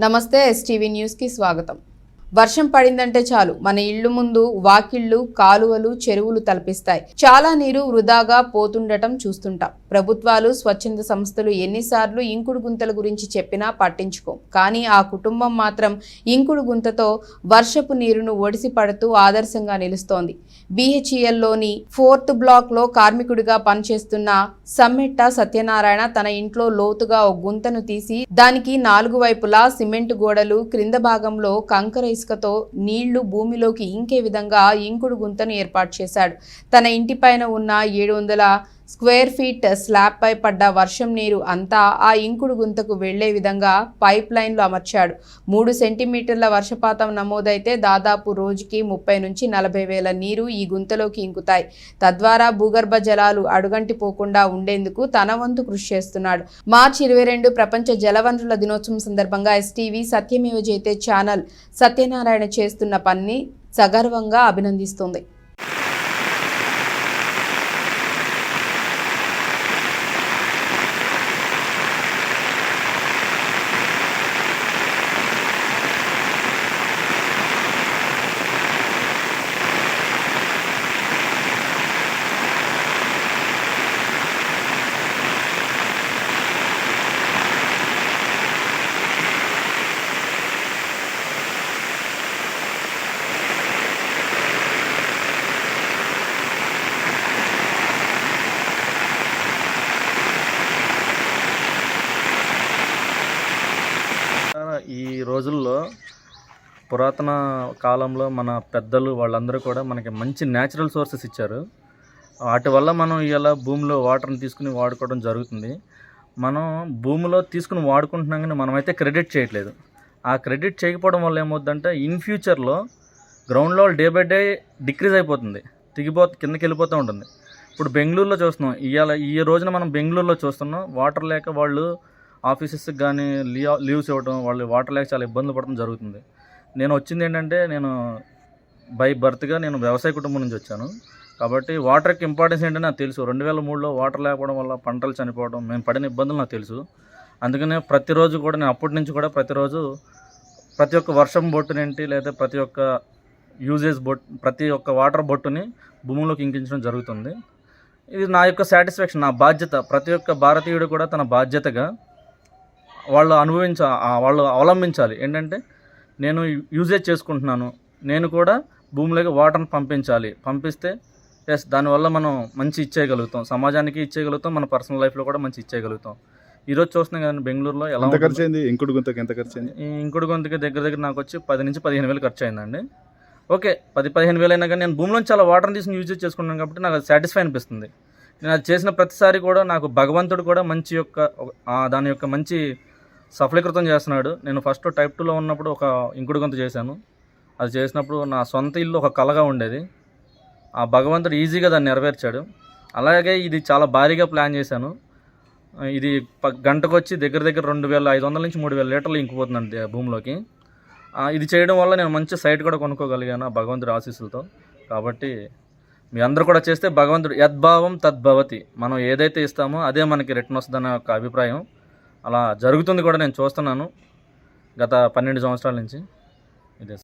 నమస్తే ఎస్టీవీ న్యూస్కి స్వాగతం. వర్షం పడిందంటే చాలు. మన ఇళ్ళు ముందు వాకిళ్ళు కాలువలు చెరువులు తలపిస్తాయి. చాలా నీరు వృధాగా పోతుండటం చూస్తుంటాం. ప్రభుత్వాలు స్వచ్ఛంద సంస్థలు ఎన్నిసార్లు ఇంకుడు గుంతల గురించి చెప్పినా పట్టించుకోం. కానీ ఆ కుటుంబం మాత్రం ఇంకుడు గుంతతో వర్షపు నీరును ఒడిసి పడుతూ ఆదర్శంగా నిలుస్తోంది. బీహెచ్ఈఎల్లోని ఫోర్త్ బ్లాక్లో కార్మికుడిగా పనిచేస్తున్న సమ్మెట్ట సత్యనారాయణ తన ఇంట్లో లోతుగా ఓ గుంతను తీసి దానికి నాలుగు వైపులా సిమెంట్ గోడలు క్రింద భాగంలో కంకర ఇసుకతో నీళ్ళు భూమిలోకి ఇంకే విధంగా ఇంకుడు గుంతను ఏర్పాటు చేశాడు. తన ఇంటిపైన ఉన్న ఏడు వందల స్క్వేర్ ఫీట్ స్లాబ్పై పడ్డ వర్షం నీరు అంతా ఆ ఇంకుడు గుంతకు వెళ్ళే విధంగా పైప్ లైన్లు అమర్చాడు. మూడు సెంటీమీటర్ల వర్షపాతం నమోదైతే దాదాపు రోజుకి ముప్పై నుంచి నలభై వేల నీరు ఈ గుంతలోకి ఇంకుతాయి. తద్వారా భూగర్భ జలాలు అడుగంటిపోకుండా ఉండేందుకు తన వంతు కృషి చేస్తున్నాడు. మార్చి ఇరవై రెండు ప్రపంచ జలవనరుల దినోత్సవం సందర్భంగా ఎస్టీవీ సత్యమేవ జైతే ఛానల్ సత్యనారాయణ చేస్తున్న పనిని సగర్వంగా అభినందిస్తుంది ఈ రోజుల్లో పురాతన కాలంలో మన పెద్దలు వాళ్ళందరూ కూడా మనకి మంచి న్యాచురల్ సోర్సెస్ ఇచ్చారు. వాటి వల్ల మనం ఇలా భూమిలో వాటర్ని తీసుకుని వాడుకోవడం జరుగుతుంది. మనం భూమిలో తీసుకుని వాడుకుంటున్నాం కానీ మనమైతే క్రెడిట్ చేయట్లేదు. ఆ క్రెడిట్ చేయకపోవడం వల్ల ఏమవుద్దంటే ఇన్ ఫ్యూచర్లో ground level day by day decrease అయిపోతుంది. తిగిపో కిందకి వెళ్ళిపోతూ ఉంటుంది. ఇప్పుడు బెంగళూరులో చూస్తున్నాం. ఇవాళ ఈ రోజున మనం బెంగళూరులో చూస్తున్నాం. వాటర్ లేక వాళ్ళు ఆఫీసెస్కి కానీ లీవ్ లీవ్స్ ఇవ్వడం వాళ్ళు వాటర్ లేక చాలా ఇబ్బందులు పడడం జరుగుతుంది. నేను వచ్చింది ఏంటంటే నేను బై బర్త్గా నేను వ్యవసాయ కుటుంబం నుంచి వచ్చాను. కాబట్టి వాటర్కి ఇంపార్టెన్స్ ఏంటో నాకు తెలుసు. రెండు వేల మూడులో వాటర్ లేకపోవడం వల్ల పంటలు చనిపోవడం మేము పడిన ఇబ్బందులు నాకు తెలుసు. అందుకనే ప్రతిరోజు కూడా నేను అప్పటి నుంచి కూడా ప్రతిరోజు ప్రతి ఒక్క వర్షం బొట్టునేంటి లేదా ప్రతి ఒక్క యూజేజ్ బొట్ ప్రతి ఒక్క వాటర్ బొట్టుని భూమిలోకి ఇంకించడం జరుగుతుంది. ఇది నా యొక్క సాటిస్ఫాక్షన్ నా బాధ్యత. ప్రతి ఒక్క భారతీయుడు కూడా తన బాధ్యతగా వాళ్ళు అనుభవించ వాళ్ళు అవలంబించాలి. ఏంటంటే నేను యూజేజ్ చేసుకుంటున్నాను. నేను కూడా భూమిలోకి వాటర్ని పంపించాలి. పంపిస్తే ఎస్ దానివల్ల మనం మంచి ఇచ్చేయగలుగుతాం. సమాజానికి ఇచ్చేయగలుగుతాం. మన పర్సనల్ లైఫ్లో కూడా మంచి ఇచ్చేయగలుగుతాం. ఈరోజు చూస్తున్నాం కదండి బెంగళూరులో ఎలా. ఖర్చు అయింది? ఇంకుడు గుంతకి ఎంత ఖర్చు అయింది? ఇంకుడు గొంతుకి దగ్గర దగ్గర నాకు వచ్చి పది నుంచి పదిహేను వేలు ఖర్చు అయిందండి. ఓకే పది పదిహేను వేలు అయినా కానీ నేను భూమిలోంచి చాలా వాటర్ని తీసుకుని యూజ్ చేసుకున్నాను కాబట్టి నాకు అది సాటిస్ఫై అనిపిస్తుంది. నేను అది చేసిన ప్రతిసారి కూడా నాకు భగవంతుడు కూడా మంచి యొక్క దాని యొక్క మంచి సఫలీకృతం చేస్తున్నాడు. నేను ఫస్ట్ టైప్ టూలో ఉన్నప్పుడు ఒక ఇంకుడు గొంతు చేశాను. అది చేసినప్పుడు నా సొంత ఇల్లు ఒక కలగా ఉండేది. ఆ భగవంతుడు ఈజీగా దాన్ని నెరవేర్చాడు. అలాగే ఇది చాలా భారీగా ప్లాన్ చేశాను. ఇది ప- గంటకు వచ్చి దగ్గర దగ్గర రెండు వేల ఐదు వందల నుంచి మూడు వేల లీటర్లు ఇంకిపోతుందండి భూమిలోకి. ఇది చేయడం వల్ల నేను మంచి సైట్ కూడా కొనుక్కోగలిగాను ఆ భగవంతుడి ఆశీస్సులతో. కాబట్టి మీ అందరూ కూడా చేస్తే భగవంతుడు యద్భావం తద్భవతి. మనం ఏదైతే ఇస్తామో అదే మనకి రిటర్న్ వస్తుందన్న ఒక అభిప్రాయం. అలా జరుగుతుంది కూడా నేను చూస్తున్నాను. గత పన్నెండు సంవత్సరాల నుంచి. ఇదే